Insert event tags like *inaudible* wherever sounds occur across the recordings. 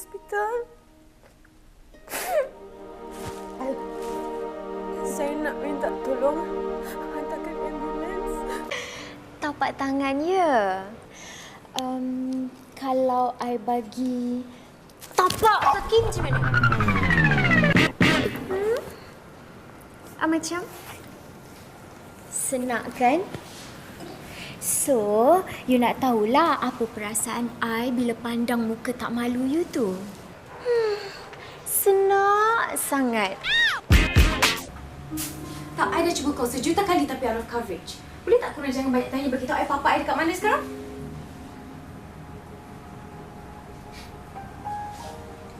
hospital. *laughs* Saya nak minta tolong hantarkan ambulans. Tapak tangan ya. Um, kalau I bagi tapak kaki macam mana? Hmm? Ah, macam? Senak kan? So, you nak tahulah apa perasaan I bila pandang muka tak malu you tu? Hmm, senak sangat. Tak, I dah cuba call sejuta kali tapi out of coverage. Boleh tak korang jangan banyak tanya beritahu I papa I dekat mana sekarang?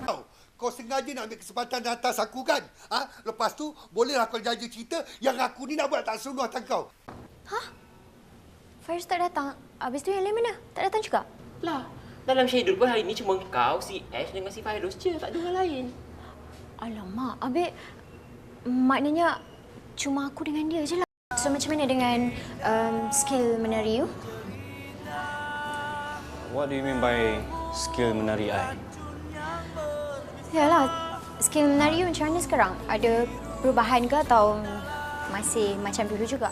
Kau, kau sengaja nak ambil kesempatan atas aku kan? Ha? Lepas tu, bolehlah kau jaga cerita yang aku ni nak buat tak seronok atas kau. Faiz tak datang. Habis tu yang lain mana? Tak datang juga? Lah, dalam schedule pun hari ni cuma kau, si Ash dengan si Fairuz je. Tak ada orang lain. Alamak, Abik maknanya cuma aku dengan dia je lah. So macam mana dengan um, skill menari you? What do you mean by skill menari I? Yalah, skill menari you macam mana sekarang? Ada perubahan ke atau masih macam dulu juga?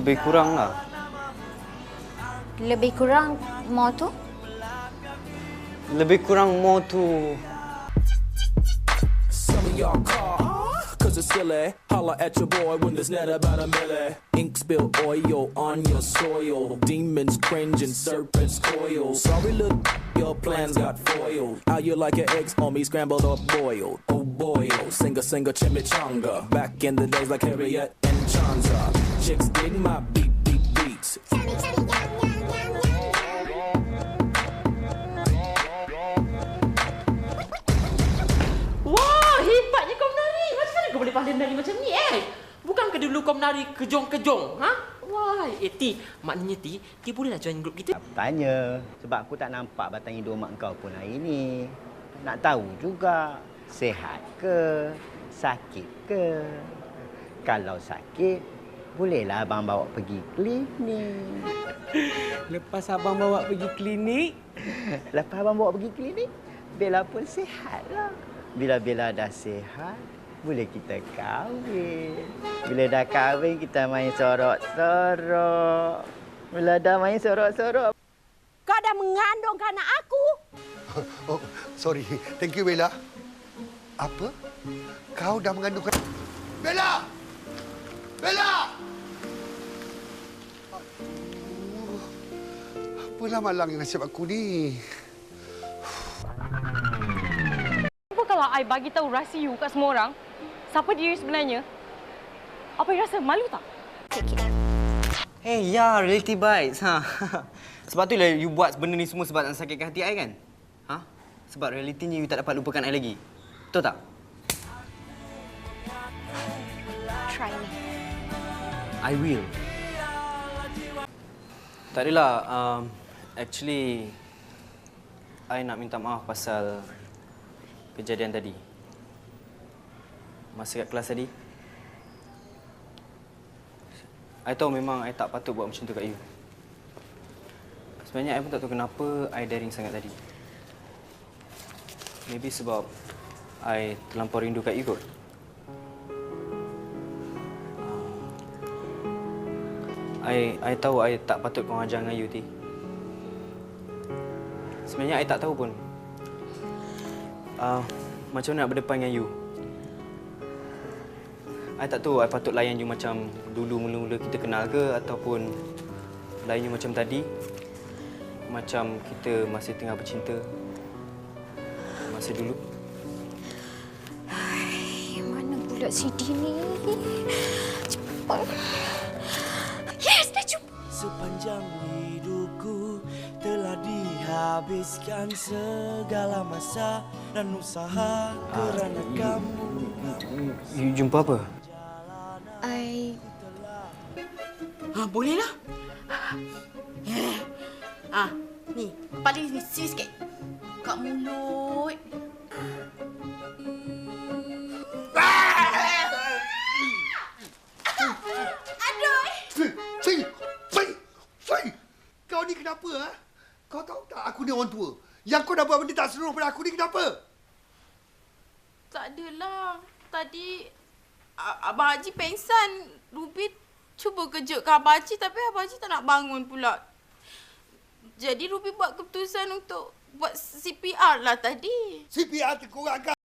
Lebih kurang lah. Lebih kurang more tu? Lebih kurang y'all call, cause it's silly. Holla at your boy when there's net about a milli. Ink spill oil on your soil. Demons cringe and serpents coil. Sorry, look, your plans got foiled. How you like your eggs on me, scrambled or boiled? Oh boy, oh, singer, singer, chimichanga. Back in the days like Harriet and Chanza. Chicks dig my beat, beat, beats. Wah, hebatnya kau menari. Macam mana kau boleh pandai menari macam ni, Ash? Bukankah dulu kau menari kejong-kejong, ha? Wah, eh, Ti, maknanya Ti, Ti bolehlah join grup kita. Tanya sebab aku tak nampak batang hidung mak kau pun hari ni. Nak tahu juga sihat ke, sakit ke. Kalau sakit, bolehlah abang bawa pergi klinik. Lepas abang bawa pergi klinik, Lepas abang bawa pergi klinik, Bella pun sihatlah. Bila Bella dah sihat, boleh kita kahwin. Bila dah kahwin, kita main sorok-sorok. Bila dah main sorok-sorok, kau dah mengandungkan anak aku. Oh, sorry. Thank you, Bella. Apa? Kau dah mengandungkan... Bella! Bella! Aduh. Apalah malang nasib aku ni. Apa kalau I bagi tahu rahsia you kat semua orang? Siapa diri sebenarnya? Apa you rasa malu tak? Hey, ya, reality bites. Ha. *laughs* sebab tu lah you buat benda ni semua sebab nak sakitkan hati I kan? Ha? Sebab realitinya you tak dapat lupakan I lagi. Betul tak? I will. Tak adalah. Um, actually, I nak minta maaf pasal kejadian tadi. Masa kat kelas tadi. I tahu memang I tak patut buat macam tu kat you. Sebenarnya I pun tak tahu kenapa I daring sangat tadi. Maybe sebab I terlampau rindu kat you kot. I I tahu I tak patut kau ajar dengan you Ti. Sebenarnya I tak tahu pun. Uh, macam mana nak berdepan dengan you. I tak tahu I patut layan you macam dulu mula-mula kita kenal ke ataupun layan you macam tadi. Macam kita masih tengah bercinta. Masa dulu. Eh, mana pula CD ni? Cepat. Sepanjang hidupku telah dihabiskan segala masa dan usaha kerana kamu. You jumpa apa? I Ha, boleh lah. Ah, ni, paling ni sini sikit. Kat mulut. Ni kenapa, ha? Kau tahu tak aku ni orang tua? Yang kau dah buat benda tak senonoh pada aku ni kenapa? Tak adalah. Tadi Abang Haji pengsan. Ruby cuba kejutkan Abang Haji tapi Abang Haji tak nak bangun pula. Jadi Ruby buat keputusan untuk buat CPR lah tadi. CPR terkorangkan.